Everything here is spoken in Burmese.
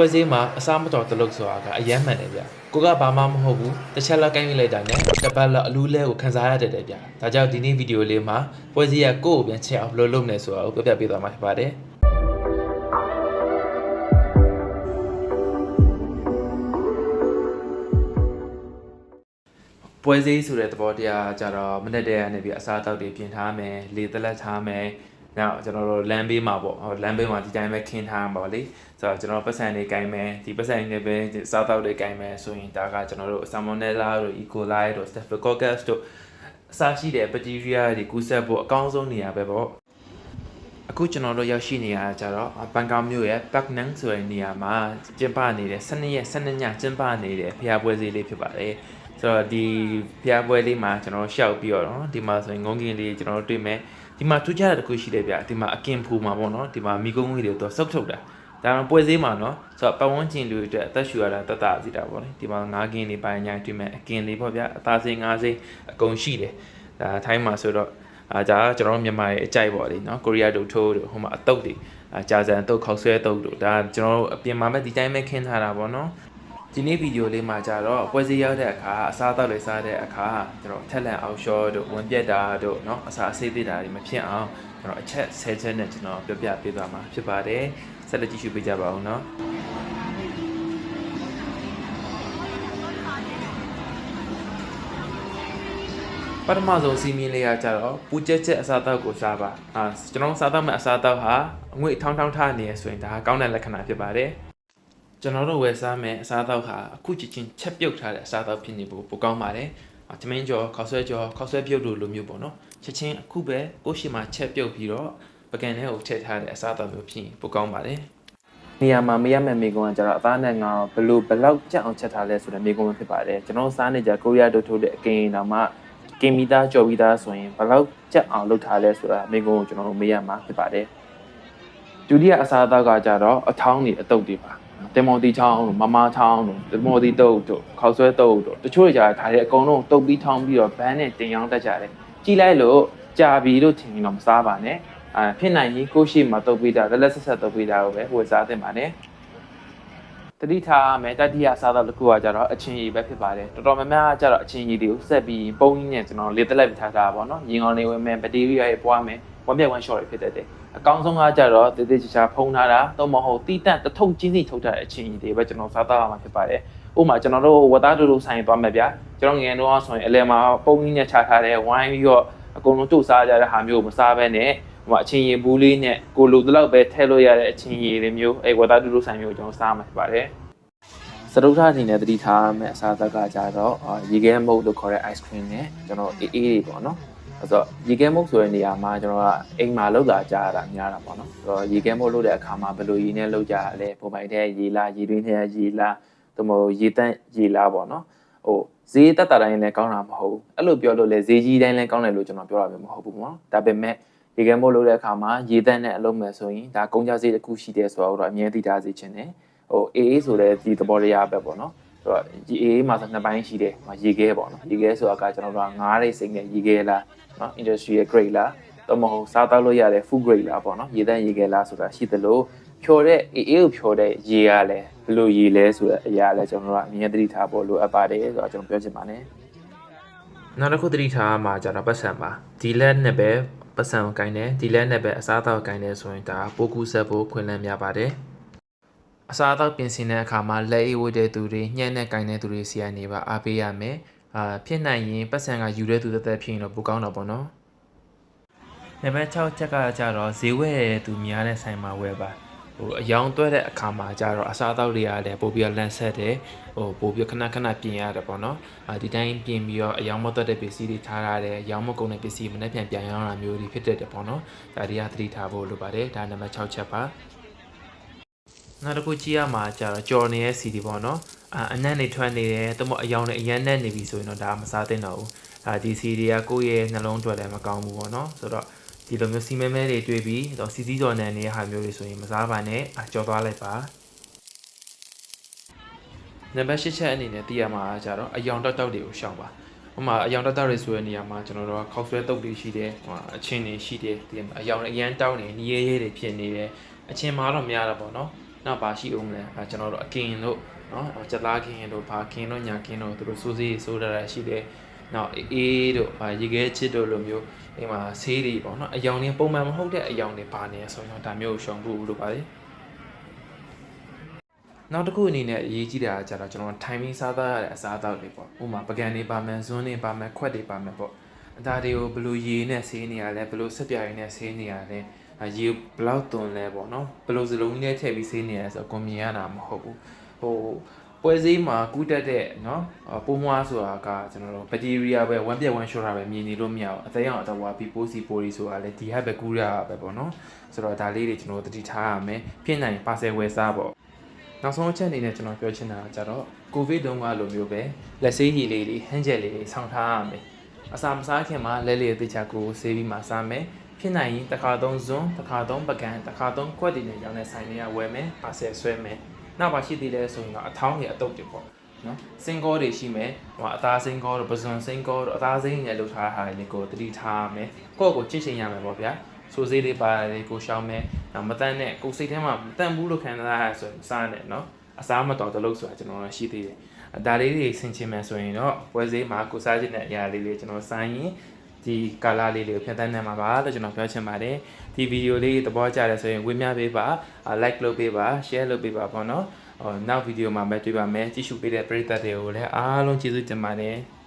ပွဲစည်းမှာအစားမတော်တလုပ်ဆိုတာကအယမ်းမှန်တယ်ဗျကိုကဘာမှမဟုတ်ဘူးတစ်ချက်လောက်ကိုင်းမိလိုက်တာနဲ့တစ်ပတ်လောက်အလူးလဲကိုခန်းစားရတတ်တယ်ဗျဒါကြောင့်ဒီနေ့ဗီဒီယိုလေးမှာပွဲစည်းကကိုယ့်ကိုပြန်ချက်အောင်ဘယ်လိုလုပ်မလဲဆိုတာကိုပြပြပေးသွားမှာဖြစ်ပါတယ်ပွဲစည်းဆိုတဲ့သဘောတရားကြတော့မနေ့တည်းကနေပြီးအစားအသောက်တွေပြင်ထားမယ်လေတလက်ထားမယ် ညကျွန်တော်တို့လမ်းဘေးမှာပေါ့လမ်းဘေးမှာဒီတိုင်းပဲခင်းထားမှာပါလေဆိုတော့ကျွန်တော်ပတ်စံတွေကင်မယ်ဒီပတ်စံတွေနဲ့ပဲစားတောက်တွေကင်မယ်ဆိုရင်ဒါကကျွန်တော်တို့ salmonella တို့ E. coli တို့ staphylococcus တို့အစရှိတဲ့ bacteria တွေကူးစက်ဖို့အကောင်းဆုံးနေရာပဲပေါ့အခုကျွန်တော်တို့ရောက်ရှိနေရတာကြတော့ဘန်ကောက်မြို့ရဲ့ပတ်နန်ဆိုတဲ့နေရာမှာကျင်းပနေတဲ့12ရက်12ညကျင်းပနေတဲ့ဖျားပွဲစည်းလေးဖြစ်ပါတယ်ဆိုတော့ဒီဖျားပွဲလေးမှာကျွန်တော်ရှောက်ပြီးတော့ဒီမှာဆိုရင်ငုံကင်လေးကျွန်တော်တို့တွေ့မယ် ဒီမှာထူးခြားတာတစ်ခုရှိတယ်ဗျဒီမှာအကင်ဖူမှာပေါ့နော်ဒီမှာမိကုံးငွေတွေသူကစုပ်ထုတ်တာဒါမှပွဲဈေးမှာနော်ဆိုတော့ပတ်ဝန်းကျင်လူတွေအတွက်အသက်ရှူရတာတတစီတာပေါ့လေဒီမှာငါးကင်တွေပိုင်းညာတွေ့မဲ့အကင်တွေပေါ့ဗျအသားစိမ်းငါးစိမ်းအကုန်ရှိတယ်ဒါထိုင်းမှာဆိုတော့အာဒါကကျွန်တော်တို့မြန်မာရဲ့အကြိုက်ပေါ့လေနော်ကိုရီးယားတို့ထိုးတို့ဟိုမှာအတုပ်တွေအာကြာစံအတုပ်ခောက်ဆွဲအတုပ်တို့ဒါကျွန်တော်တို့အပြင်မှာပဲဒီတိုင်းပဲခင်းထားတာပေါ့နော် ဒီနေ့ဗီဒီယိုလေးမှာကြတော့ပွဲစည်းရောက်တဲ့အခါအစားအသောက်တွေစားတဲ့အခါကျွန်တော်ထက်လန့်အောင်ရှော့တို့ဝင်ပြက်တာတို့เนาะအစာအဆေးသေးတာတွေမဖြစ်အောင်ကျွန်တော်အချက်10ချက်နဲ့ကျွန်တော်ပြောပြပေးသွားမှာဖြစ်ပါတယ်ဆက်လက်ကြည့်ရှုပေးကြပါဦးเนาะ ပထမဆုံးစီးမင်းလေးကကြတော့ပူကျက်ချက်အစားအသောက်ကိုစားပါအာကျွန်တော်စားတော့မဲ့အစားအသောက်ဟာအငွေ့ထောင်းထောင်းထားနေရဆိုရင်ဒါကောင်းတဲ့လက္ခဏာဖြစ်ပါတယ် ကျွန်တော်တို့ဝယ်စားမဲ့အစားအသောက်ဟာအခုချက်ချင်းချက်ပြုတ်ထားတဲ့အစားအသောက်ဖြစ်နေဖို့ပိုကောင်းပါတယ်အာသမင်းကျော်ခေါက်ဆွဲကျော်ခေါက်ဆွဲပြုတ်တို့လိုမျိုးပေါ့နော်ချက်ချင်းအခုပဲကိုယ့်ရှိမှချက်ပြုတ်ပြီးတော့ပကံထဲကိုထည့်ထားတဲ့အစားအသောက်မျိုးဖြစ်ရင်ပိုကောင်းပါတယ်နေရာမှာမရမဲ့မိကုံကကျတော့အသားနဲ့ငါဘလို့ဘလောက်ကြက်အောင်ချက်ထားလဲဆိုတဲ့မိကုံပဲဖြစ်ပါတယ်ကျွန်တော်စားနေကြကိုရီးယားတို့ထိုးတဲ့အကင်တောင်မှကင်မီသားကြော်ပြီးသားဆိုရင်ဘယ်လောက်ကြက်အောင်လုပ်ထားလဲဆိုတာမိကုန်းကိုကျွန်တော်တို့မေးရမှာဖြစ်ပါတယ်ဒုတိယအစားအသောက်ကကြတော့အထောင်းတွေအတုပ်တွေပါ တင်မော်တီချောင်းတို့မမချောင်းတို့တင်မော်တီတုပ်တို့ခေါက်ဆွဲတုပ်တို့တချို့ကြတာတွေအကုန်လုံးတုပ်ပြီးထောင်းပြီးတော့ဘန်းနဲ့တင်ရောင်းတတ်ကြတယ်ကြည်လိုက်လို့ကြာပြီလို့ထင်ရင်တော့မစားပါနဲ့အာဖြစ်နိုင်ရင်ကိုယ့်ရှိမှတုပ်ပြီးတာလက်လက်ဆက်ဆက်တုပ်ပြီးတာကိုပဲဝယ်စားသင့်ပါတယ်တတိထားမယ်တတိယစားတော့တစ်ခုကကြတော့အချင်းကြီးပဲဖြစ်ပါတယ်တော်တော်များများကကြတော့အချင်းကြီးတွေကိုဆက်ပြီးပုံကြီးနဲ့ကျွန်တော်လေတက်လိုက်ပြီးထားတာပေါ့နော်ရင်ကောင်းနေဝင်မယ်ဘက်တီးရီးယားတွေပွားမယ် ဝမ်းပြက်ဝမ်းလျှော့တွေဖြစ်တတ်တယ်အကောင်းဆုံးကကြတော့တေးသေးချာချာဖုံးထားတာတော့မဟုတ်တီးတန့်တထုပ်ချင်းစီထုတ်ထားတဲ့အချင်းကြီးတွေပဲကျွန်တော်စားတော့မှာဖြစ်ပါတယ်ဥပမာကျွန်တော်တို့ဝတ်သားတူတူဆိုင်သွားမယ်ဗျာကျွန်တော်ငယ်တော့ဆိုရင်အလဲမှာပုံကြီးနဲ့ချထားတဲ့ဝိုင်းပြီးတော့အကုန်လုံးတို့စားကြတဲ့ဟာမျိုးကိုမစားဘဲနဲ့ဟိုအချင်းရည်ဘူးလေးနဲ့ကိုလိုတလောက်ပဲထည့်လို့ရတဲ့အချင်းရည်တွေမျိုးအဲဝတ်သားတူတူဆိုင်မျိုးကိုကျွန်တော်စားမှာဖြစ်ပါတယ်စတုထအနေနဲ့တတိထားမဲ့အစားအသောက်ကကြတော့အာရေခဲမုတ်လို့ခေါ်တဲ့ ice cream နဲ့ကျွန်တော်အေးအေးတွေပေါ့နော် အဲ့တော့ရေခဲမုတ်ဆိုတဲ့နေရာမှာကျွန်တော်ကအိမ်မှာလောက်လာကြရတာများတာပေါ့နော်အဲ့တော့ရေခဲမုတ်လုပ်တဲ့အခါမှာဘယ်လိုရေနဲ့လုပ်ကြရလဲပုံပိုင်တဲ့ရေလားရေတွင်းတဲ့ရေလားသို့မဟုတ်ရေတန့်ရေလားပေါ့နော်ဟိုဈေးတက်တာတိုင်းလည်းကောင်းတာမဟုတ်ဘူးအဲ့လိုပြောလို့လေဈေးကြီးတိုင်းလည်းကောင်းတယ်လို့ကျွန်တော်ပြောတာမျိုးမဟုတ်ဘူးပေါ့နော်ဒါပေမဲ့ရေခဲမုတ်လုပ်တဲ့အခါမှာရေတန့်နဲ့အလုံးမဲ့ဆိုရင်ဒါကုန်ကြဈေးတစ်ခုရှိတယ်ဆိုတော့အမြဲသိထားစေချင်တယ်ဟိုအေးအေးဆိုတဲ့ဒီသဘောတရားပဲပေါ့နော်ဆိုတော့ဒီအေးအေးမှာဆိုနှစ်ပိုင်းရှိတယ်ဟိုရေခဲပေါ့နော်ရေခဲဆိုတာကကျွန်တော်တို့ကငားရိတ်စိမ့်တဲ့ရေခဲလား နော် industrial grade လားတော့မဟုတ်စားတောက်လို့ရတဲ့ food grade လားပေါ့နော်ရေတန့်ရေခဲလားဆိုတာရှိသလိုဖြော်တဲ့အေးအေးကိုဖြော်တဲ့ရေကလည်းဘယ်လိုရေလဲဆိုတဲ့အရာလည်းကျွန်တော်တို့ကအမြဲတမ်းထားဖို့လိုအပ်ပါတယ်ဆိုတော့ကျွန်တော်ပြောချင်ပါတယ်နောက်တစ်ခုသတိထားမှာကျတော့ပတ်စံပါဒီလက်နဲ့ပဲပတ်စံကိုကိုင်းတယ်ဒီလက်နဲ့ပဲအစားအသောက်ကိုင်းတယ်ဆိုရင်ဒါပိုကူဆက်ဖို့ခွင့်လန်းများပါတယ်အစားအသောက်ပြင်ဆင်တဲ့အခါမှာလက်အိတ်ဝတ်တဲ့သူတွေညှက်နဲ့ကင်တဲ့သူတွေစီကနေပါအားပေးရမယ်။ အာဖြစ်နိုင်ရင်ပတ်စံကယူတဲ့သူတစ်သက်ဖြစ်ရင်တော့ပိုကောင်းတော့ပေါ့နော်။နံပါတ်6ချက်ကကြတော့ဈေးဝယ်တဲ့သူများတဲ့ဆိုင်မှာဝယ်ပါ။ဟိုအယောင်တွဲတဲ့အခါမှာကြတော့အစားအသောက်တွေကလည်းပို့ပြီးတော့လန့်ဆက်တယ်။ဟိုပို့ပြီးခဏခဏပြင်ရတယ်ပေါ့နော်။အာဒီတိုင်းပြင်ပြီးတော့အယောင်မတွက်တဲ့ပစ္စည်းတွေထားရတယ်။အယောင်မကုန်တဲ့ပစ္စည်းမနေ့ပြန်ပြန်ရောင်းတာမျိုးတွေဖြစ်တတ်တယ်ပေါ့နော်။ဒါတွေကသတိထားဖို့လိုပါတယ်။ဒါနံပါတ်6ချက်ပါ။နောက်တစ်ခုကြည့်ရမှာကျတော့ကြော်နေတဲ့ CD ပေါ့နော် အာအနက်နေထွက်နေတယ်တမအယောင်နဲ့အရန်နဲ့နေပြီဆိုရင်တော့ဒါမစားသင့်တော့ဘူးဒါဒီ CD ကကိုယ့်ရဲ့နှလုံးအတွက်လည်းမကောင်းဘူးပေါ့နော်ဆိုတော့ဒီလိုမျိုးစီမဲမဲတွေတွေ့ပြီးတော့စီစီကြော်နေနေတဲ့ဟာမျိုးတွေဆိုရင်မစားပါနဲ့အကြော်သွားလိုက်ပါနံပါတ်၈ချက်အနေနဲ့သိရမှာကကျတော့အယောင်တောက်တောက်တွေကိုရှောင်ပါဟိုမှာအယောင်တောက်တောက်တွေဆိုတဲ့နေရာမှာကျွန်တော်တို့ကခောက်ဆွဲတုပ်တွေရှိတယ်ဟိုမှာအချင်းတွေရှိတယ်ဒီမှာအယောင်အရန်တောက်နေနီးရဲရဲတွေဖြစ်နေတယ်အချင်းမှာတော့များတာပေါ့နော်နောက်ပါရှိအောင်လဲအဲကျွန်တော်တို့အကင်တို့ နော်ကြက်သားခင်တို့ဘာခင်တို့ညာခင်တို့သူတို့စိုးစေးစိုးရတာရှိတယ်နောက်အေးတို့အာရေခဲချစ်တို့လိုမျိုးအိမ်မှာဆေးတွေပေါ့နော်အယောင်တွေပုံမှန်မဟုတ်တဲ့အယောင်တွေပါနေဆိုရင်တော့ဒါမျိုးကိုရှောင်ဖို့လို့ပါလေနောက်တစ်ခုအနေနဲ့အရေးကြီးတာကကျတော့ကျွန်တော် timing စားသားရတဲ့အစားအသောက်တွေပေါ့ဥပမာပကံတွေပါမယ်ဇွန်းတွေပါမယ်ခွက်တွေပါမယ်ပေါ့အသားတွေကိုဘယ်လိုရေနဲ့ဆေးနေရလဲဘယ်လိုဆက်ပြာရည်နဲ့ဆေးနေရလဲအရေဘယ်လောက်သွန်လဲပေါ့နော်ဘယ်လိုစလုံးကြီးနဲ့ထည့်ပြီးဆေးနေရလဲဆိုတော့ကိုမြင်ရတာမဟုတ်ဘူး ဟိုပွဲစည်းမှာကူးတက်တဲ့เนาะပိုးမွားဆိုတာကကျွန်တော်တို့ဘက်တီးရီးယားပဲဝမ်းပြက်ဝမ်းလျှော့တာပဲမြင်နေလို့မရဘူးအသေးအောင်အတော့ဝါပီပိုးစီပိုးရီဆိုတာလေဒီဟက်ပဲကူးရတာပဲပေါ့နော်ဆိုတော့ဒါလေးတွေကျွန်တော်တို့တတိထားရမယ်ဖြစ်နိုင်ပါဆယ်ဝယ်စားပေါ့ နောက်ဆုံးအချက်အနေနဲ့ကျွန်တော်ပြောချင်တာကကြတော့ကိုဗစ်တုန်းကလိုမျိုးပဲလက်ဆေးရည်လေးတွေဟန်းချက်လေးတွေဆောင်းထားရမယ်အစာမစားခင်မှာလက်လေးအသေးချာကိုဆေးပြီးမှစားမယ်ဖြစ်နိုင်ရင်တစ်ခါသုံးဇွန်းတစ်ခါသုံးပကံတစ်ခါသုံးခွက်တွေနဲ့ရောင်းတဲ့ဆိုင်တွေကဝယ်မယ်ပါဆယ်ဆွဲမယ် နောက်ပါရှိသေးတယ်ဆိုရင်တော့အထောင်းတွေအတုပ်တွေပေါ့နော်စင်ကောတွေရှိမယ်ဟိုအသားစင်ကောတို့ပဇွန်စင်ကောတို့အသားစိမ်းတွေလောက်ထားတာလေးကိုတတိထားရမယ်ကိုယ့်ကိုချစ်ချင်ရမယ်ပေါ့ဗျာဆိုစေးလေးပါတယ်ကိုရှောင်းမယ်နောက်မတန်းနဲ့ကိုယ်စိတ်ထဲမှာမတန်းဘူးလို့ခံစားရဆိုရင်စားနေနော်အစားမတော်တလို့ဆိုတာကျွန်တော်တို့ရှိသေးတယ်။ဒါလေးတွေဆင်ချင်မယ်ဆိုရင်တော့ပွဲစည်းမှာကိုစားခြင်းတဲ့အရာလေးတွေကျွန်တော်စိုင်းရင် ဒီကာလာလေးတွေကိုဖြတ်သန်းနိုင်မှာပါလို့ကျွန်တော်ပြောချင်ပါတယ်။ဒီဗီဒီယိုလေးသဘောကျတယ်ဆိုရင်ဝေမျှပေးပါ like လုပ်ပေးပါ share လုပ်ပေးပါပေါ့နော်။ဟောနောက်ဗီဒီယိုမှာပဲတွေ့ပါမယ်။ကြည့်ရှုပေးတဲ့ပရိသတ်တွေကိုလည်းအားလုံးကျေးဇူးတင်ပါတယ်။